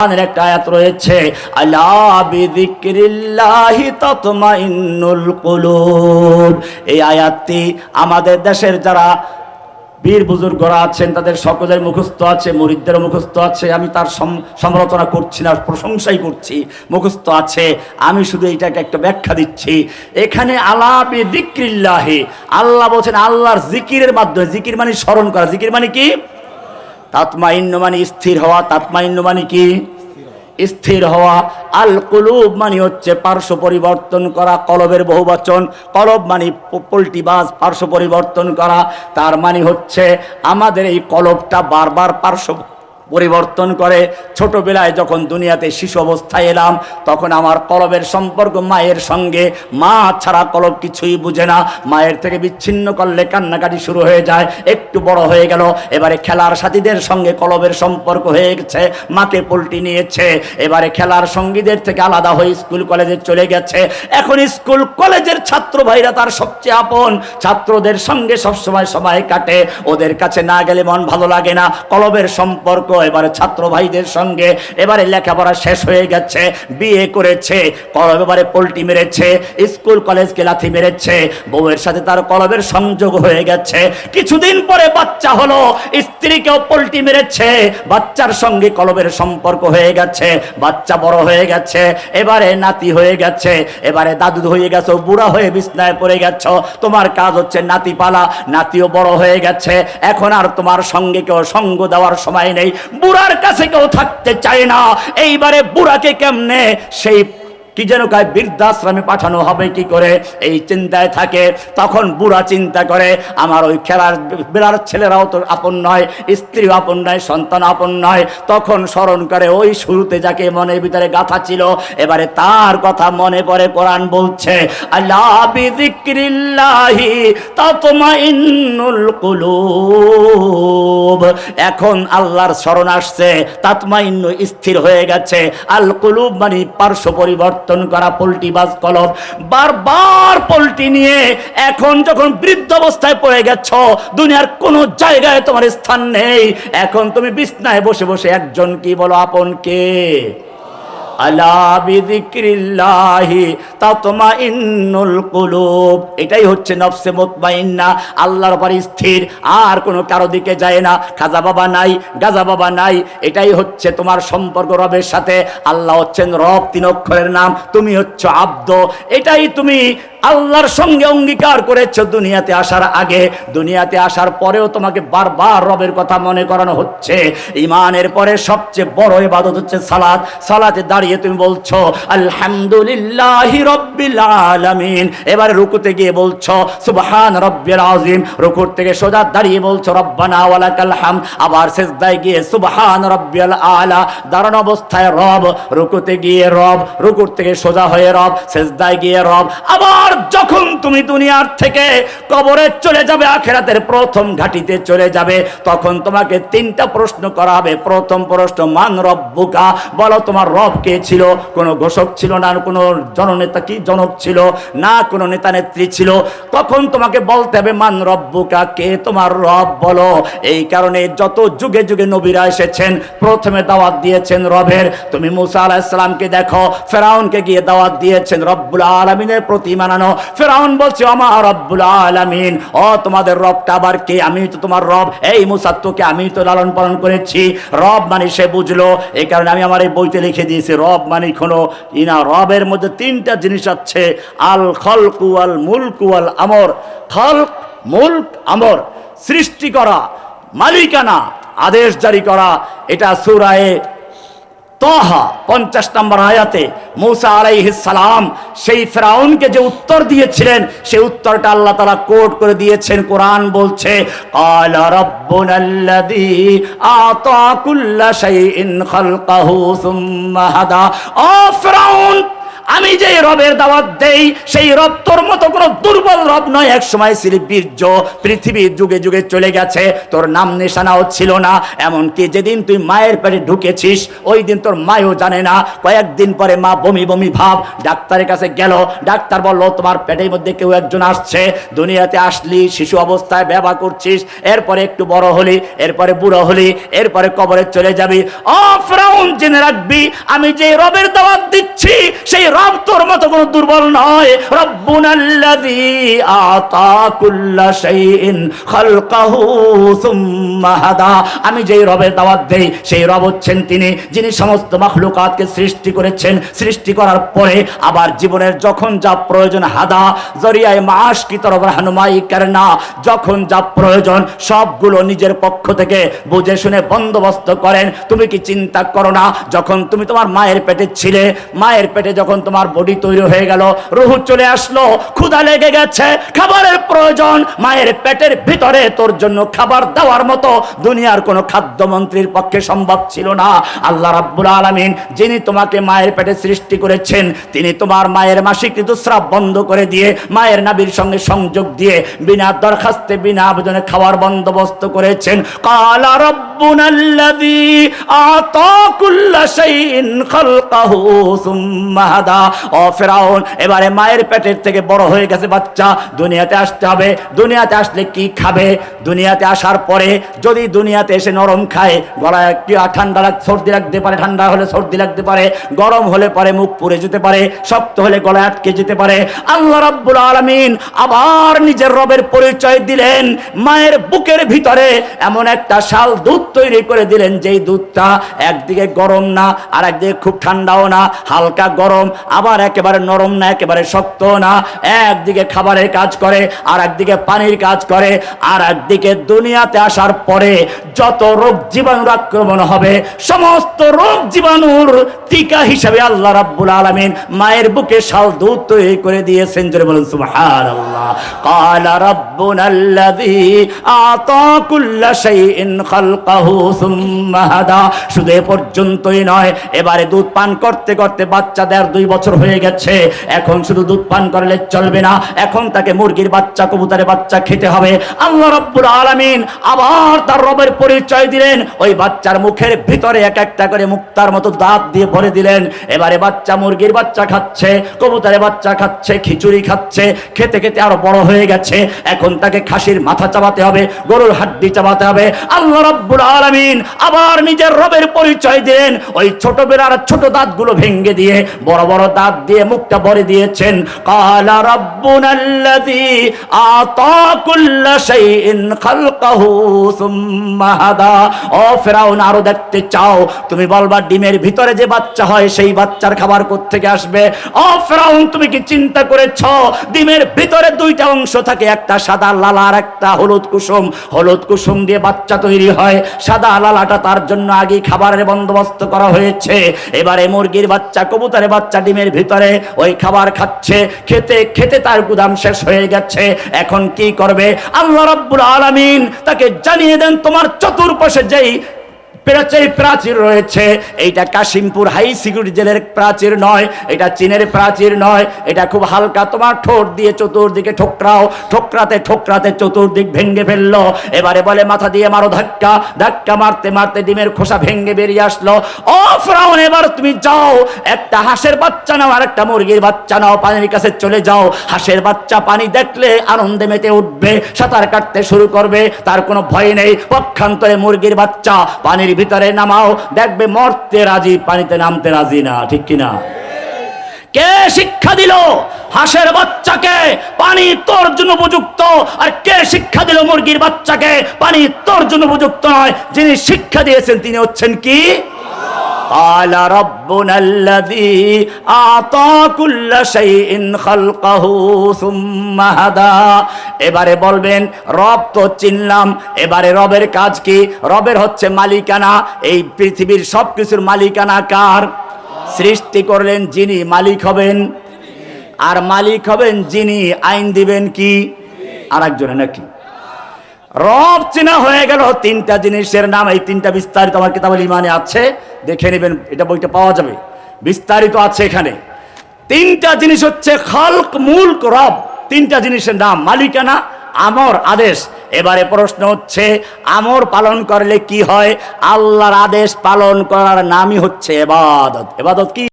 কোরআনের একটা আয়াত রয়েছে এই আয়াতটি আমাদের দেশের যারা বীর বুজুর্গরা আছেন, তাদের সকলের মুখস্থ আছে, মুরিদদের মুখস্থ আছে, আমি তার সম- সমালোচনা করছি না, প্রশংসাই করছি, মুখস্থ আছে। আমি শুধু এটাকে একটা ব্যাখ্যা দিচ্ছি। এখানে আলা বিযিকরিল্লাহি আল্লাহ বলছেন আল্লাহর জিকিরের মাধ্যমে, জিকির মানে স্মরণ করা, জিকির মানে কি? তাতমাইন্য মানে স্থির হওয়া তাতমাইন্য মানে কি? স্থির হওয়া। আল কুলুব মানে হচ্ছে পার্শ্ব পরিবর্তন করা, কলবের বহুবচন কলব মানে পোল্টিবাজ পার্শ্ব পরিবর্তন করা। তার মানে হচ্ছে আমাদের এই কলবটা বারবার পার্শ্ব পরিবর্তন করে। ছোটবেলায় যখন দুনিয়াতে শিশু অবস্থায় এলাম, তখন আমার কলবের সম্পর্ক মায়ের সঙ্গে। মা ছাড়া কলব কিছুই বুঝে না। মায়ের থেকে বিচ্ছিন্ন করলে কান্নাকাটি শুরু হয়ে যায়, একটু বড় হয়ে গেল। এবারে খেলার সাথীদের সঙ্গে কলবের সম্পর্ক হয়ে গেছে মাকে পোল্টি নিয়েছে। এবারে খেলার সঙ্গীদের থেকে আলাদা হয়ে স্কুল কলেজে চলে গেছে। এখন স্কুল কলেজের ছাত্র ভাইরা তার সবচেয়ে আপন। ছাত্রদের সঙ্গে সবসময় সময় কাটে। ওদের কাছে না গেলে মন ভালো লাগে না। কলবের সম্পর্ক এবারে ছাত্র ভাইদের সঙ্গে এবারে লেখাপড়া শেষ হয়ে গেছে, বিয়ে করেছে কলব এবারে পোল্টি মেরেছে, স্কুল কলেজকে লাথি মেরেছে, বউয়ের সাথে তার কলবের সংযোগ হয়ে গেছে। কিছুদিন পরে বাচ্চা হলো, স্ত্রীকেও পোল্টি মেরেছে, বাচ্চার সঙ্গে কলবের সম্পর্ক হয়ে গেছে, বাচ্চা বড় হয়ে গেছে, এবারে নাতি হয়ে গেছে, এবারে দাদু হয়ে গেছো, বুড়া হয়ে বিছনায় পড়ে গেছ, তোমার কাজ হচ্ছে নাতি পালা নাতিও বড় হয়ে গেছে, এখন আর তোমার সঙ্গে কেউ সঙ্গ দেওয়ার সময় নেই। বুড়ার কাছে কেউ থাকতে চায় না। এইবারে বুড়াকে কেমনে সেই কি যেন কায় বৃদ্ধাশ্রমে পাঠানো হবে, কি করে? এই চিন্তায় থাকে, তখন বুড়া চিন্তা করে, আমার ওই খেলার বেড়ার ছেলেরাও তো আপন নয়, স্ত্রীও আপন নয় সন্তান আপন নয়। তখন স্মরণ করে, ওই শুরুতে যাকে মনের ভিতরে গাথা ছিল, এবারে তার কথা মনে পড়ে, কোরআন বলছে এখন আল্লাহর স্মরণ আসছে, তাতমাইন্ন স্থির হয়ে গেছে। আল কুলুব মানে পার্শ্ব পরিবর্তন। করা পোলট্রিবাজ বাজ কলব বারবার পোলট্রি নিয়ে এখন যখন বৃদ্ধ অবস্থায় পড়ে গেছ, দুনিয়ার কোন জায়গায় তোমার স্থান নেই। এখন তুমি বিছনায় বসে বসে একজন কি বলো, আপন কে? আলা বিযিকরিল্লাহি তাতমাইন্নুল কুলুব। এটাই হচ্ছে নফসে মুতমাইন্না। আল্লাহর উপর স্থির, আর কোনো কারও দিকে যায় না। খাজা বাবা নাই, গাজা বাবা নাই, এটাই হচ্ছে তোমার সম্পর্ক রবের সাথে। আল্লাহ হচ্ছেন রব তিন অক্ষরের নাম, তুমি হচ্ছ আব্দ। এটাই তুমি আল্লাহর সঙ্গে অঙ্গীকার করেছ দুনিয়াতে আসার আগে। দুনিয়াতে আসার পরেও তোমাকে বারবার রবের কথা মনে করানো হচ্ছে। ইমানের পরে সবচেয়ে বড় ইবাদত হচ্ছে সালাত। সালাতে দাঁড়িয়ে তুমি বলছো, আলহামদুলিল্লাহি রব্বিল আলামিন। এবারে রুকুতে গিয়ে বলছো, সুবহান রব্বিল আযীম। রুকুর থেকে সোজা দাঁড়িয়ে বলছো, রব্বানা ওয়ালাকাল হাম আবার সেজদায় গিয়ে, সুবহান রব্বিল আলা। দাঁড়ানো অবস্থায় রব, রুকুতে গিয়ে রব, রুকুর থেকে সোজা হয়ে রব, সেজদায় গিয়ে রব। আবার যখন তুমি দুনিয়ার থেকে কবরে চলে যাবে, আখেরাতের প্রথম ঘাটিতে চলে যাবে, তখন তোমাকে তিনটা প্রশ্ন করা হবে। প্রথম প্রশ্ন, মান রব্বুকা? বলো, তোমার রব কে ছিল? কোনো ঘোষক ছিল না, কোনো জননেতা কি জনক ছিল? না, কোনো নেতা নেত্রী ছিল। তখন তোমাকে বলতে হবে, মান রব্বুকা? কে তোমার রব? বলো। এই কারণে যত যুগে যুগে নবীরা এসেছেন, প্রথমে দাওয়াত দিয়েছেন রবের। তুমি মুসা আলাহিসাল্লামকে দেখো, ফেরাউনকে গিয়ে দাওয়াত দিয়েছেন রব্বুল আলমিনের প্রতি মানানো ফেরাউন বলছে আমার রব্বুল আলমিন, ও তোমাদের রবটা আবার কে? আমি তো তোমার রব। এই মুসার তোকে আমি তো লালন পালন করেছি। রব মানে সে বুঝলো। এই কারণে আমি আমার এই বইতে লিখে দিয়েছি, রব মানে কোনো ইনা রবের মধ্যে তিনটা জিনিস আছে, আল খলকু আল মুলকু আল আমর। খলক, মুল্ক, আমর। সৃষ্টি করা, মালিকানা, আদেশ জারি করা। এটা সুরায়ে তহা পঞ্চাশ নম্বর আয়াতে মৌসা সালাম সেই ফেরাউনকে যে উত্তর দিয়েছিলেন সেই উত্তরটা আল্লাহ তারা কোট করে দিয়েছেন, কোরআন বলছে ফেরাউন আমি যে রবের দাওয়াত দেই, সেই রব তোর মতো কোনো দুর্বল রব নয়। এক সময় ছিল বীর্য পৃথিবীর যুগে যুগে চলে গেছে। তোর নাম নিশানাও ছিল না। এমনকি যেদিন তুই মায়ের পেটে ঢুকেছিস, ওই দিন তোর মায়ও জানে না। কয়েকদিন পরে মা বমি বমি ভাব ডাক্তারের কাছে গেল। ডাক্তার বলল, তোমার পেটের মধ্যে কেউ একজন আসছে। দুনিয়াতে আসলি, শিশু অবস্থায় ব্যবহার করছিস। এরপরে একটু বড় হলি, এরপরে বুড়ো হলি, এরপরে কবরে চলে যাবি। ও ফ্রাউন, জেনে রাখবি, আমি যে রবের দাওয়াত দিচ্ছি, সেই রব তোর মতো কোনো দুর্বল নয়। রব্বুনাল্লাযী আতা কুল্লা শাইইন খালকাহু সুম্মা হাদা। আমি যেই রবের দাওয়াত দেই, সেই রব হচ্ছেন তিনি, যিনি সমস্ত মাখলুকাতকে সৃষ্টি করেছেন। সৃষ্টি করার পরে আবার জীবনের যখন যা প্রয়োজন হাদা, জরিয়ায় মাস কি তরফ হানুমাই না যখন যা প্রয়োজন সবগুলো নিজের পক্ষ থেকে বুঝে শুনে বন্দোবস্ত করেন। তুমি কি চিন্তা করো না, যখন তুমি তোমার মায়ের পেটে ছিলে, মায়ের পেটে যখন তোমার বডি তৈরি হয়ে গেল। রুহু চলে আসলো, ক্ষুধা লেগে গেছে, খাবারের প্রয়োজন, মায়ের পেটের ভিতরে তোর জন্য খাবার দেওয়ার মতো দুনিয়ার কোনো খাদ্যমন্ত্রীর পক্ষে সম্ভব ছিল না। আল্লাহ রাব্বুল আলামিন, যিনি তোমাকে মায়ের পেটে সৃষ্টি করেছেন, তিনি তোমার মায়ের মাসিক ঋতুস্রাব বন্ধ করে দিয়ে, মায়ের নাবির সঙ্গে সংযোগ দিয়ে, বিনা দরখাস্তে, বিনা আবেদনে খাওয়ার বন্দোবস্ত করেছেন। কালা রব্বুনাল্লাযী আতা কুল্লা শাইইন খালকাহু সুম্মা হাদা। ও ফেরাউন, এবারে মায়ের পেটের থেকে বড় হয়ে গেছে বাচ্চা। দুনিয়াতে আসতে হবে। দুনিয়াতে আসলে কি খাবে? দুনিয়াতে আসার পরে যদি দুনিয়াতে এসে নরম খায়, গলায় একটু ঠান্ডা লাগ সর্দি লাগতে পারে, ঠান্ডা হলে সর্দি লাগতে পারে, গরম হলে পরে মুখ পুড়ে যেতে পারে, শক্ত হলে গলায় আটকে যেতে পারে। আল্লাহ রাব্বুল আলামিন আবার নিজের রবের পরিচয় দিলেন। মায়ের বুকের ভিতরে এমন একটা শাল দুধ তৈরি করে দিলেন, যেই দুধটা একদিকে গরম না আর একদিকে খুব ঠান্ডাও না, হালকা গরম। আবার একেবারে নরম না, একেবারে শক্ত না। একদিকে খাবারের কাজ করে আর একদিকে পানির কাজ করে আর একদিকে দুনিয়াতে আসার পরে যত রোগ জীবাণুর আক্রমণ হবে, সমস্ত রোগ জীবাণুর টিকা হিসাবে আল্লাহ রাব্বুল আলামিন মায়ের বুকে শাল দুধ তৈরি করে দিয়েছেন। জোরে বলুন, সুবহানাল্লাহ। ক্বালা রাব্বুনাল্লাযী আতা কুল্লা শাইইন খালকাহু সুম্মা হাদা। শুধু পর্যন্তই নয়, এবারে দুধ পান করতে করতে বাচ্চাদের দুই বছর হয়ে গেছে। এখন শুধু দুধ পান করলে চলবে না। এখন তাকে মুরগির বাচ্চা, কবুতরের বাচ্চা খেতে হবে। আল্লাহ রাব্বুল আলামিন আবার তার রবের পরিচয় দিলেন। ওই বাচ্চার মুখের ভিতরে এক একটা করে মুক্তার মতো দাঁত দিয়ে ভরে দিলেন। এবারে বাচ্চা মুরগির বাচ্চা খাচ্ছে, কবুতরের বাচ্চা খাচ্ছে, খিচুড়ি খাচ্ছে, খেতে খেতে আরও বড় হয়ে গেছে। এখন তাকে খাসির মাথা চাবাতে হবে, গরুর হাড্ডি চাবাতে হবে। আল্লাহ রাব্বুল আলামিন আবার নিজের রবের পরিচয় দিলেন। ওই ছোট বেড়ার ছোট দাঁতগুলো ভেঙে দিয়ে বড় বড় দাঁত দিয়ে মুখটা ভরে দিয়েছেন। কালা রাব্বুনাল্লাযী আতা কুল্লা শাইইন খালকাহু সুম্মা হাদা। ও ফেরাউন, আরও দেখতে চাও। তুমি বলবা ডিমের ভিতরে যে বাচ্চা হয়, সেই বাচ্চার খাবার থেকে আসবে? ও ফেরাউন, তুমি কি চিন্তা করেছ? ডিমের ভিতরে দুইটা অংশ থাকে, একটা সাদা লালা আর একটা হলুদ কুসুম। হলুদ কুসুম দিয়ে বাচ্চা তৈরি হয়। সাদা লালাটা তার জন্য আগে খাবারের বন্দোবস্ত করা হয়েছে। এবারে মুরগির বাচ্চা, কবুতরের বাচ্চা ডিমের ভিতরে ওই খাবার খাচ্ছে, খেতে খেতে তার গুদাম শেষ হয়ে গেছে। এখন কি করবে? আল্লাহ রাব্বুল আলামিন তাকে জানিয়ে দেন, তোমার চতুর্পাশে যেই প্রাচীর প্রাচীর রয়েছে। এইটা কাশিমপুর হাই সিকিউরিটি জেলের প্রাচীর নয়, এটা চীনের প্রাচীর নয়, এটা খুব হালকা তোমার ঠোঁট দিয়ে চতুর্দিকে ঠোকরাও, ঠোকরাতে ঠোকরাতে চতুর্দিক ভেঙ্গে এবারে বলে মাথা দিয়ে মারো ধাক্কা ধাক্কা মারতে মারতে ডিমের খোসা ভেঙ্গে বেরিয়ে আসলো। ও ফ্রাউন, এবার তুমি যাও, একটা হাঁসের বাচ্চা নাও আর একটা মুরগির বাচ্চা নাও, পানির কাছে চলে যাও। হাঁসের বাচ্চা পানি দেখলে আনন্দে মেতে উঠবে, সাঁতার কাটতে শুরু করবে, তার কোনো ভয় নেই। পক্ষান্তরে মুরগির বাচ্চা পানির ভিতরে নামাও, দেখবে মরতে রাজি, পানিতে নামতে রাজি না, ঠিক কিনা? কে শিক্ষা দিল হাঁসের বাচ্চাকে? পানি তোর জন্য উপযুক্ত। আর কে শিক্ষা দিল মুরগির বাচ্চাকে? পানি তোর জন্য উপযুক্ত নয়। যিনি শিক্ষা দিয়েছেন, তিনি হচ্ছেন কি? قال ربنا الذي أعطى كل شيء خلقه ثم هدى। এবারে বলবেন, রব তো চিনলাম। এবারে রবের কাজ কি? রবের হচ্ছে মালিকানা। এই পৃথিবীর সব কিছুর মালিকানা কার? সৃষ্টি করলেন যিনি মালিক হবেন। আর মালিক হবেন যিনি আইন দিবেন কি? আর একজনে নাকি? রব চেনা হয়ে গেল তিনটা জিনিসের নাম। এই তিনটা বিস্তারিত আমার কিতাবলি ইমানে আছে। দেখে নেবেন, এটা বইটা পাওয়া যাবে। বিস্তারিত আছে এখানে। তিনটা জিনিস হচ্ছে খালক মূল রব। তিনটা জিনিসের নাম, মালিকানা, আমর, আদেশ। এবারে প্রশ্ন হচ্ছে, আমর পালন করলে কি হয়? আল্লাহর আদেশ পালন করার নামই হচ্ছে এবাদত। এবাদত কি?